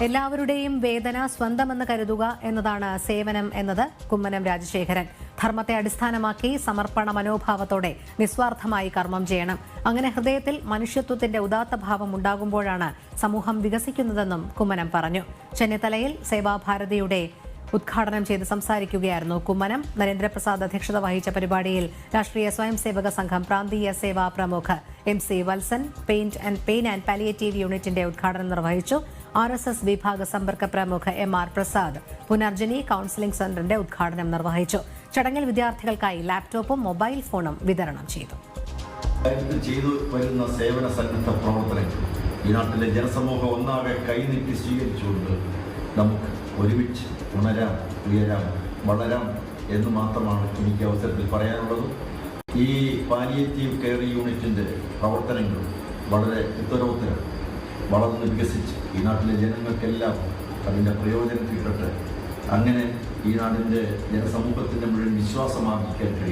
എല്ലാവരുടെയും വേദന സ്വന്തമെന്ന് കരുതുക എന്നതാണ് സേവനം എന്നത് കുമ്മനം രാജശേഖരൻ. ധർമ്മത്തെ അടിസ്ഥാനമാക്കി സമർപ്പണ മനോഭാവത്തോടെ നിസ്വാർത്ഥമായി കർമ്മം ചെയ്യണം. അങ്ങനെ ഹൃദയത്തിൽ മനുഷ്യത്വത്തിന്റെ ഉദാത്ത ഭാവം ഉണ്ടാകുമ്പോഴാണ് സമൂഹം വികസിക്കുന്നതെന്നും കുമ്മനം പറഞ്ഞു. ചെന്നിത്തലയിൽ സേവാഭാരതിയുടെ ഉദ്ഘാടനം ചെയ്ത് സംസാരിക്കുകയായിരുന്നു കുമ്മനം. നരേന്ദ്രപ്രസാദ് അധ്യക്ഷത വഹിച്ച പരിപാടിയിൽ രാഷ്ട്രീയ സ്വയംസേവക സംഘം പ്രാന്തീയ സേവാ പ്രമുഖ M C Valsan paint and pain and palliative യൂണിറ്റിന്റെ ഉദ്ഘാടനം നിർവഹിച്ചു ആർ എസ് എസ് വിഭാഗ സമ്പർക്ക പ്രമുഖ M R Prasad Punarjani counselling സെന്ററിന്റെ ഉദ്ഘാടനം നിർവഹിച്ചു. ചടങ്ങിൽ വിദ്യാർത്ഥികൾക്കായി ലാപ്ടോപ്പും മൊബൈൽ ഫോണും വിതരണം ചെയ്തു. ചെയ്തു വരുന്ന സേവന സന്നദ്ധ പ്രവർത്തനങ്ങൾ ഈ നാട്ടിലെ ജനസമൂഹം ഒന്നാകെ കൈനീട്ടി സ്വീകരിച്ചുകൊണ്ട് നമുക്ക് ഒരുമിച്ച് ഉണരാം ഉയരാം വളരാം എന്ന് മാത്രമാണ് എനിക്ക് അവസരത്തിൽ പറയാനുള്ളത്. ഈ പാലിയേറ്റീവ് കെയർ യൂണിറ്റിന്റെ പ്രവർത്തനങ്ങൾ വളരെ ഉത്തരോത്തരം വളർന്ന് വികസിച്ച് ഈ നാട്ടിലെ ജനങ്ങൾക്കെല്ലാം അതിന്റെ പ്രയോജനം കിട്ടട്ടെ അങ്ങനെ ഈ നാടിന്റെ ജനസമൂഹത്തിന്റെ മുഴുവൻ വിശ്വാസം ആർജിക്കാൻ കഴിയും.